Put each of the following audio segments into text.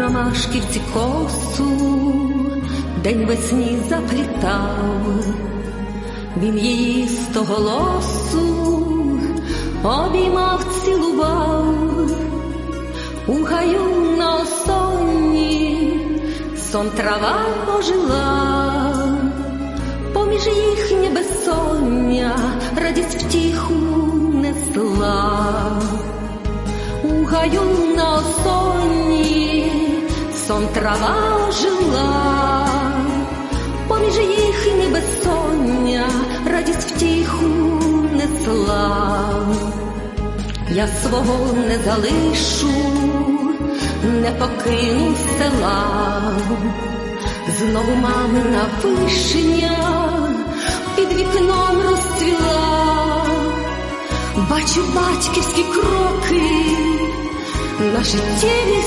Ромашківці косу день весні заплітав, він її з того голосу обіймав, цілував, у гаю на осонні сон трава ожила, поміж їхнє безсоння радість втіху несла. У гаю на осонні сон трава ожила, поміж їхнє безсоння радість втіху несла. Я свого не залишу, не покину села, знову мамина вишня під вікном розцвіла, бачу батьківські кроки на життєвій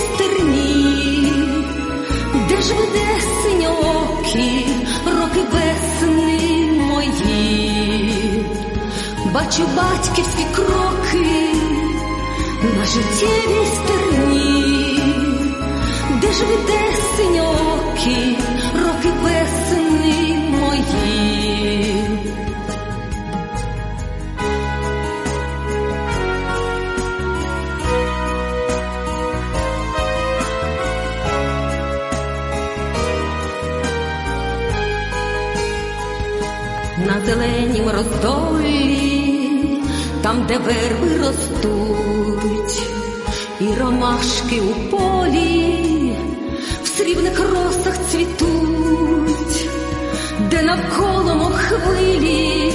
бачу батьківські кроки на життєвій стерні, де ж веде синьоокі роки весни мої. на зеленім роздолі, там, де верби ростуть, і ромашки у полі, в срібних росах цвітуть, де навколо мов хвилі,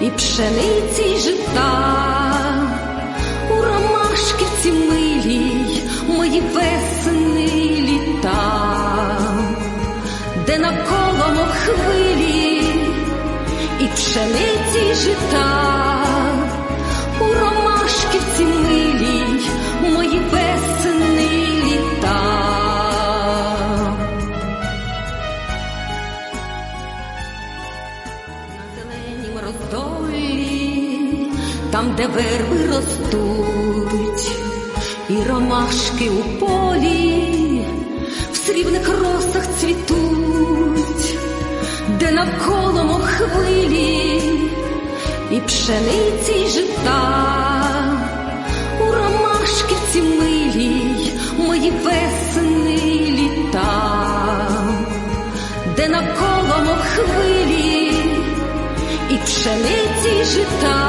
і пшениці й жита, у ромашківці милій, мої весни літа де навколо мов хвилі, і пшениці й жита, роздолі, там, де верби ростуть, і ромашки у полі, в срібних росах цвітуть, де навколо мов хвилі, і пшениці й жита, у ромашківці навколо